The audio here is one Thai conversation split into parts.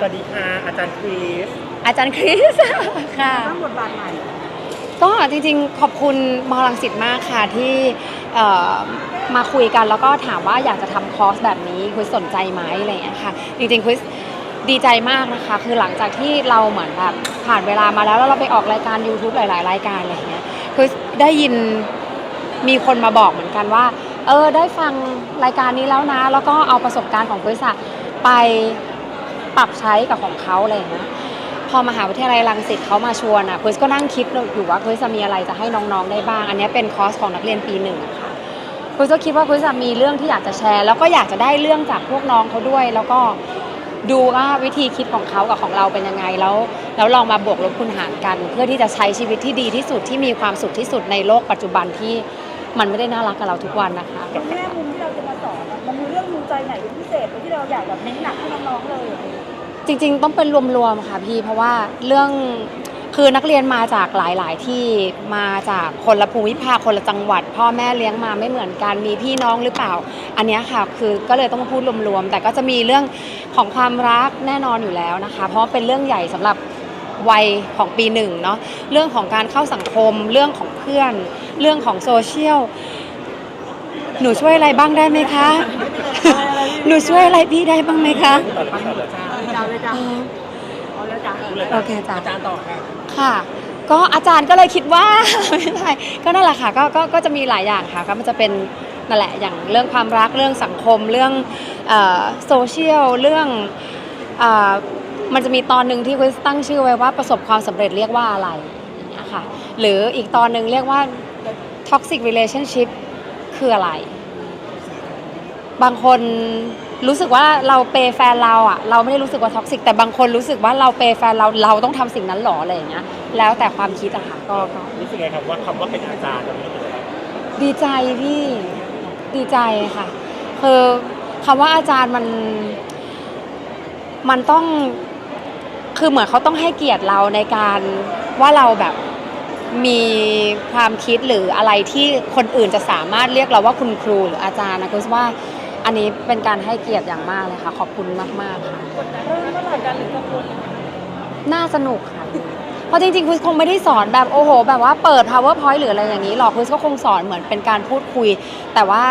สวัสดีค่ะ อาจารย์คริสอาจารย์คริส ค่ะตั้งบทบาทใหม่ก็จริงๆ ขอบคุณมอลังสิตมากค่ะที่เอ่อมาคุยกันแล้วก็ถามว่าอยากจะทำคอร์สแบบนี้คุณสนใจไหมอะไรอย่างเงี้ยค่ะ จริงๆคุณดีใจมากนะคะ คือหลังจากที่เราเหมือนแบบผ่านเวลามาแล้วแล้วเราไปออกรายการ YouTube หลาย ๆ รายการอะไรอย่างเงี้ยคือได้ยินมีคนมาบอกเหมือนกันว่า เออได้ฟังรายการนี้แล้วนะ แล้วก็เอาประสบการณ์ของคุณอะไป ปรับใช้กับของเขาอะไรอย่างเงี้ยพอมหาวิทยาลัยรังสิตเขามาชวนอะคริสก็นั่งคิดอยู่ว่าคริสจะมีอะไรจะให้น้องๆได้บ้าง อันนี้เป็นคอร์สของนักเรียนปีหนึ่งอะค่ะคริสก็คิดว่าคริสจะมีเรื่องที่อยากจะแชร์ แล้วก็อยากจะได้เรื่องจากพวกน้องเขาด้วย แล้วก็ดูว่าวิธีคิดของเขากับของเราเป็นยังไงแล้วแล้วลองมาบวกลบคูณหารกัน เพื่อที่จะใช้ชีวิตที่ดีที่สุดที่มีความสุขที่สุดในโลกปัจจุบันที่มันไม่ได้น่ารักกับเราทุกวันนะคะแง่มุมที่เราจะมาสอนมันมีเรื่องมูใจไหนเป็นพิเศษที่เราอยากแบบเน้นหนักให้น้องๆเลย จริงๆ ต้องเป็นรวมๆค่ะพี่เพราะว่าเรื่องคือนักเรียนมาจากหลายๆที่มาจากคนละภูมิภาคคนละจังหวัด พ่อแม่เลี้ยงมาไม่เหมือนกันมีพี่น้องหรือเปล่า อันนี้ค่ะคือก็เลยต้องมาพูดรวมๆแต่ก็จะมีเรื่องของความรักแน่นอนอยู่แล้วนะคะ เพราะเป็นเรื่องใหญ่สำหรับวัยของปีหนึ่งเนาะเรื่องของการเข้าสังคมเรื่องของเพื่อน เรื่องของโซเชียลหนูช่วยอะไรบ้างได้ไหมคะ หนูช่วยอะไรพี่ได้บ้างไหมคะ จ้าเลยจ้าเอาเลยจ้าโอเคจ้ะอาจารย์ต่อค่ะค่ะ ก็อาจารย์ก็เลยคิดว่า ไม่ใช่ก็นั่นแหละค่ะก็ก็ก็จะมีหลายอย่างค่ะก็มันจะเป็นนั่นแหละอย่างเรื่องความรักเรื่องสังคมเรื่องโซเชียลเรื่องเออมันจะมีตอนหนึ่งที่คุณตั้งชื่อไว้ว่าประสบความสำเร็จเรียกว่าอะไรอย่างเงี้ยค่ะหรืออีกตอนหนึ่งเรียกว่า toxic relationship คืออะไร บางคน รู้สึกว่าเราเปย์แฟนเราอะเราไม่ได้รู้สึกว่าท็อกซิกแต่บางคนรู้สึกว่าเราเปย์แฟนเราเราต้องทำสิ่งนั้นหรออะไรอย่างเงี้ยแล้วแต่ความคิดอะค่ะก็ก็รู้สึกไงครับว่าคำว่าเป็นอาจารย์ตอนนี้เป็นอะไรดีใจพี่ดีใจค่ะคือคำว่าอาจารย์มันมันต้องคือเหมือนเขาต้องให้เกียรติเราในการว่าเราแบบมีความคิดหรืออะไรที่คนอื่นจะสามารถเรียกเราว่าคุณครูหรืออาจารย์นะคือว่า อันนี้เป็นการให้เกียรติอย่างมากเลยค่ะ ขอบคุณมากๆค่ะเริ่มเมื่อไหร่กันหรือกังวลน่าสนุกค่ะ เพราะจริงๆคุณคงไม่ได้สอนแบบโอ้โห แบบว่าเปิด powerpoint หรืออะไรอย่างนี้หรอกคุณก็คงสอนเหมือนเป็นการพูดคุย แต่ว่า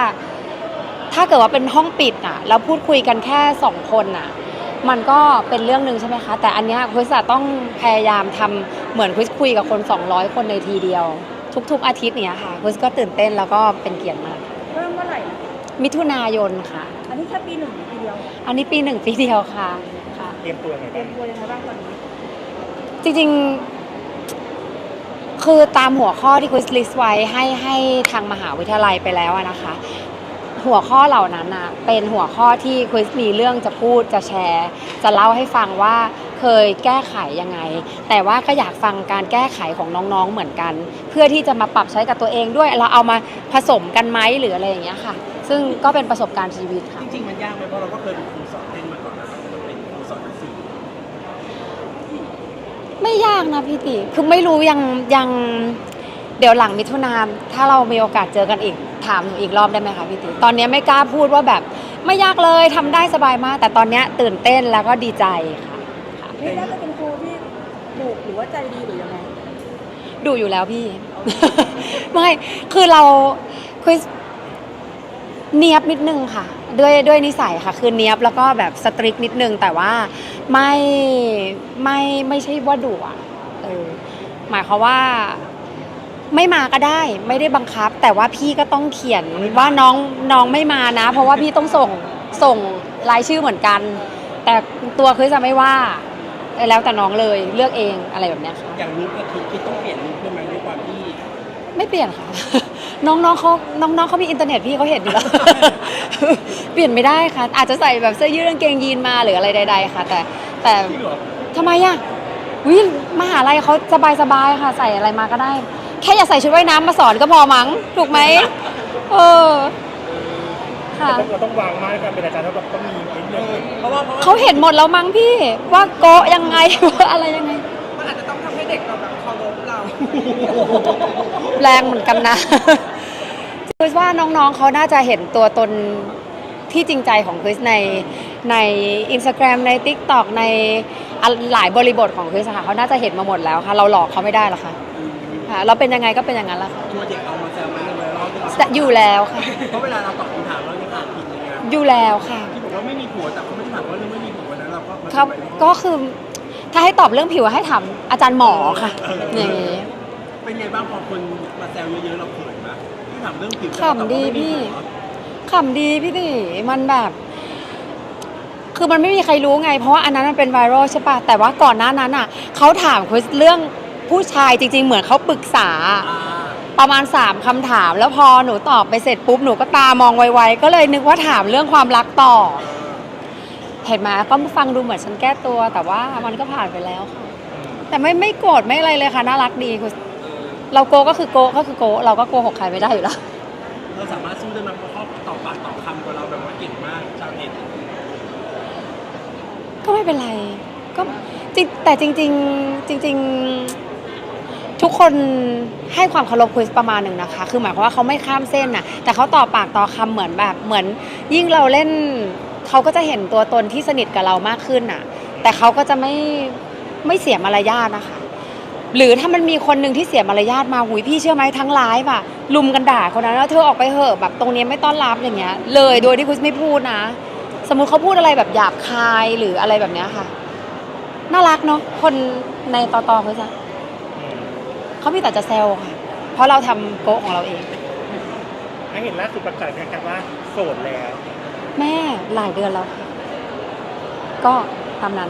ถ้าเกิดว่าเป็นห้องปิดอะแล้วพูดคุยกันแค่สองคนอะมันก็เป็นเรื่องหนึ่งใช่ไหมคะ แต่อันเนี้ยคุณจะต้องพยายามทำเหมือนคุณคุยกับคน 200 คนในทีเดียว ทุก ๆ อาทิตย์เนี้ยค่ะคุณก็ตื่นเต้นแล้วก็เป็นเกียรติมาก มิถุนายนค่ะ อันนี้แค่ปีหนึ่งหรือปีเดียวอันนี้ปีหนึ่งปีเดียวค่ะค่ะ เตรียมตัวยังไงเตรีบ้ายง มตัวยังไงบ้างตอนนี้จริงๆ คือตามหัวข้อที่คุณลิสต์ไว้ให้ให้ทางมหาวิทยาลัยไปแล้วอะนะคะ หัวข้อเหล่านั้นนะเป็นหัวข้อที่คุณมีเรื่องจะพูดจะแชร์ จะเล่าให้ฟังว่าเคยแก้ไขยังไง แต่ว่าก็อยากฟังการแก้ไขของน้องๆเหมือนกัน เพื่อที่จะมาปรับใช้กับตัวเองด้วยเราเอามาผสมกันไหมหรืออะไรอย่างเงี้ยค่ะ ซึ่งก็เป็นประสบการณ์ชีวิตค่ะ จริงๆมันยากไหมเพราะเราก็เคยเป็นครูสอนเต้นมาก่อนนะมันเป็นครูสอนดนตรีไม่ยากนะพี่ติคือไม่รู้ยังยังเดี๋ยวหลังมิถุนาถ้าเรามีโอกาสเจอกันอีกถามหนูอีกรอบได้ไหมคะพี่ติตอนนี้ไม่กล้าพูดว่าแบบไม่ยากเลยทำได้สบายมาก แต่ตอนนี้ตื่นเต้นแล้วก็ดีใจค่ะค่ะนี่น่าจะเป็นครูที่ดุหรือว่าใจดีหรือยังไง ดูอยู่แล้วพี่ ไม่คือเราคือ เนียบนิดนึงค่ะ ด้วยด้วยนิสัยค่ะ คือเนียบแล้วก็แบบสตริกนิดนึง แต่ว่าไม่ไม่ไม่ใช่ว่าดุอะเออหมายความว่าไม่มาก็ได้ไม่ได้บังคับ แต่ว่าพี่ก็ต้องเขียนว่าน้องน้องไม่มานะ เพราะว่าพี่ต้องส่งส่งรายชื่อเหมือนกัน แต่ตัวคือจะไม่ว่าแล้วแต่น้องเลยเลือกเองอะไรแบบเนี้ยค่ะอย่างลุกก็คือคิดต้องเปลี่ยนลุกด้วยไหมด้วยความที่ไม่เปลี่ยนค่ะ น้องๆเขาน้องๆเขามีอินเทอร์เน็ตพี่เขาเห็นอยู่แล้ว เปลี่ยนไม่ได้ค่ะ อาจจะใส่แบบเสื้อยืดกางเกงยีนมาหรืออะไรใด ๆ ค่ะ แต่แต่จริงเหรอทำไมอะวิมหาลัยเขาสบายๆค่ะ ใส่อะไรมาก็ได้ แค่อย่าใส่ชุดว่ายน้ำมาสอนก็พอมั้งถูกไหมเออค่ะ เราต้องวางมากในการเป็นอาจารย์แล้วแบบต้องมีนิดนึงเพราะว่าเพราะว่าเขาเห็นหมดแล้วมั้งพี่ ว่าโกะยังไง ว่าอะไรยังไง มันอาจจะต้องทำให้เด็กเราแบบเคารพเรา แรงเหมือนกันนะคือว่าน้องๆเขาน่าจะเห็นตัวตนที่จริงใจของคริสในใน Instagram ใน TikTok ในอะหลายบริบทของคริสอะค่ะเขาน่าจะเห็นมาหมดแล้วค่ะ เราหลอกเขาไม่ได้หรอกค่ะอืมค่ะเราเป็นยังไงก็เป็นอย่างนั้นแหละค่ะตัวเด็กเอามาแซวมันในไวรัลที่เราแต่อยู่แล้วค่ะเพราะเวลาเราตอบคำถามเรายังอ่านผิดเลยไงอยู่แล้วค่ะที่บอกว่าไม่มีผัวแต่เขาไม่ได้ถามว่าเรื่องไม่มีผัววันนั้นเราก็มาครับไวรัลก็คือถ้าให้ตอบเรื่องผิวให้ถามอาจารย์หมอค่ะอย่างนี้ เป็นไงบ้างพอคนมาแซวเยอะๆเราเขินไหมที่ถามเรื่องผิวขำดีพี่ ขำดีพี่ติมันแบบ คือมันไม่มีใครรู้ไง เพราะว่าอันนั้นมันเป็นไวรัลใช่ปะแต่ว่าก่อนหน้านั้นอะเขาถามคุยเรื่องผู้ชายจริง ๆ เหมือนเขาปรึกษาอ่าประมาณ 3คำถาม แล้วพอหนูตอบไปเสร็จปุ๊บหนูก็ตามองไวๆก็เลยนึกว่าถามเรื่องความรักต่อ เห็นไหมก็ฟังดูเหมือนฉันแก้ตัว แต่ว่ามันก็ผ่านไปแล้วค่ะแต่ไม่ไม่โกรธไม่อะไรเลยค่ะน่ารักดีคุณ เราโกก็คือโกก็คือโก เราก็โกหกใครไม่ได้อยู่แล้ว เราสามารถสู้ได้ไหมเพราะเขาตอบปากตอบคำกับเราแบบว่าเก่งมากชาวเน็ตก็ไม่เป็นไรก็จริงแต่จริง ๆ จริง ๆ ทุกคนให้ความเคารพคุยประมาณหนึ่งนะคะ คือหมายความว่าเขาไม่ข้ามเส้นน่ะ แต่เขาต่อปากต่อคำเหมือนแบบเหมือน ยิ่งเราเล่นเขาก็จะเห็นตัวตนที่สนิทกับเรามากขึ้นน่ะ แต่เขาก็จะไม่ไม่เสียมารยาทนะคะ หรือถ้ามันมีคนหนึ่งที่เสียมารยาทมาหุยพี่เชื่อไหมทั้งไลฟ์อะลุมกันด่าคนนั้นแล้วเธอออกไปเหอะแบบตรงนี้ไม่ต้อนรับอย่างเงี้ย เลยโดยที่คุณไม่พูดนะ สมมุติเขาพูดอะไรแบบหยาบคายหรืออะไรแบบเนี้ยค่ะ น่ารักเนาะคนในตอตอเขาจะเขามีแต่จะแซวค่ะ เพราะเราทำโกะของเราเองเห็นล่าสุดประกาศนะครับว่าโสดแล้ว แม่หลายเดือนแล้วก็ตามนั้น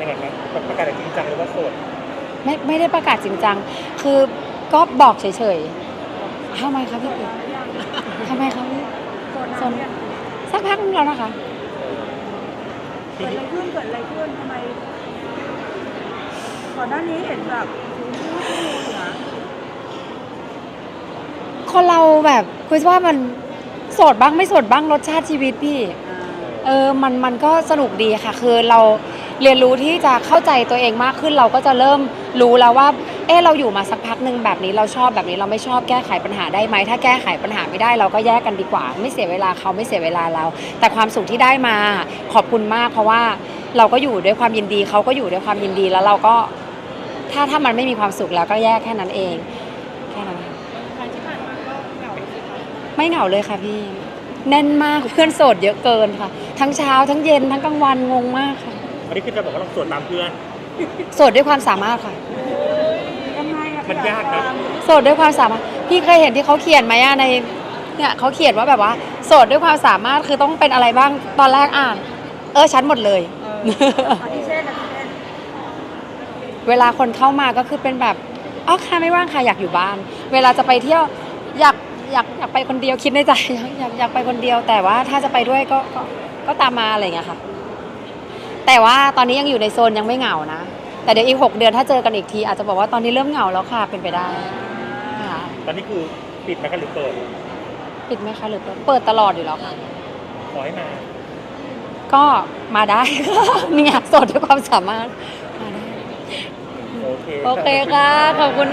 ยังไงครับประกาศจริงจังหรือว่าโสด ไม่ไม่ได้ประกาศจริงจัง คือก็บอกเฉยๆทำไมคะพี่ปิ๊กทำไมคะพี่โซนนั้นเนี่ยสักพักนึงแล้วนะคะ เกิดอะไรขึ้นเกิดอะไรขึ้นทำไมก่อนหน้านี้เห็นแบบพูดอยู่นะคนเราแบบคุยว่ามันโสดบ้างไม่โสดบ้างรสชาติชีวิตพี่อ่าเออมันมันก็สนุกดีค่ะ คือเรา เรียนรู้ที่จะเข้าใจตัวเองมากขึ้นเราก็จะเริ่มรู้แล้วว่า เออเราอยู่มาสักพักหนึ่งแบบนี้เราชอบแบบนี้เราไม่ชอบแก้ไขปัญหาได้ไหมถ้าแก้ไขปัญหาไม่ได้เราก็แยกกันดีกว่า ไม่เสียเวลาเขาไม่เสียเวลาเรา แต่ความสุขที่ได้มาขอบคุณมาก เพราะว่าเราก็อยู่ด้วยความยินดีเขาก็อยู่ด้วยความยินดีแล้วเราก็ถ้าถ้ามันไม่มีความสุขแล้วก็แยกแค่นั้นเองแค่นั้นไม่เหงาเลยค่ะพี่ แน่นมากเพื่อนโสดเยอะเกินค่ะ ทั้งเช้าทั้งเย็นทั้งกลางวันงงมากค่ะ นนี้คือจะบอกว่าเราโสดตามเพื่อน โสดด้วยความสามารถค่ะ ยังไงอะมันยากนะ โสดด้วยความสามารถ พี่เคยเห็นที่เขาเขียนไหมอะในเนี่ยเขาเขียนว่าแบบว่า โสดด้วยความสามารถคือต้องเป็นอะไรบ้างตอนแรกอ่าน เออฉันหมดเลยเอออาทิเช่นอาทิเช่นเวลาคนเข้ามาก็คือเป็นแบบอ๋อค่ะไม่ว่างค่ะอยากอยู่บ้าน เวลาจะไปเที่ยวอยากอยากอยากไปคนเดียวคิดในใจ อยากอยากอยากไปคนเดียว แต่ว่าถ้าจะไปด้วยก็ก็ก็ตามมาอะไรอย่างเงี้ยค่ะ แต่ว่าตอนนี้ยังอยู่ในโซนยังไม่เหงานะ แต่เดี๋ยวอีกหกเดือนถ้าเจอกันอีกที อาจจะบอกว่าตอนนี้เริ่มเหงาแล้วค่ะเป็นไปได้ค่ะตอนนี้คือปิดไหมกันหรือเปิด ปิดไหมคะหรือเปิดเปิดตลอดอยู่แล้วค่ะ ขอให้มา ก็มาได้ เนี่ยโสดด้วยความสามารถมาได้โอเค โอเคค่ะขอบคุณ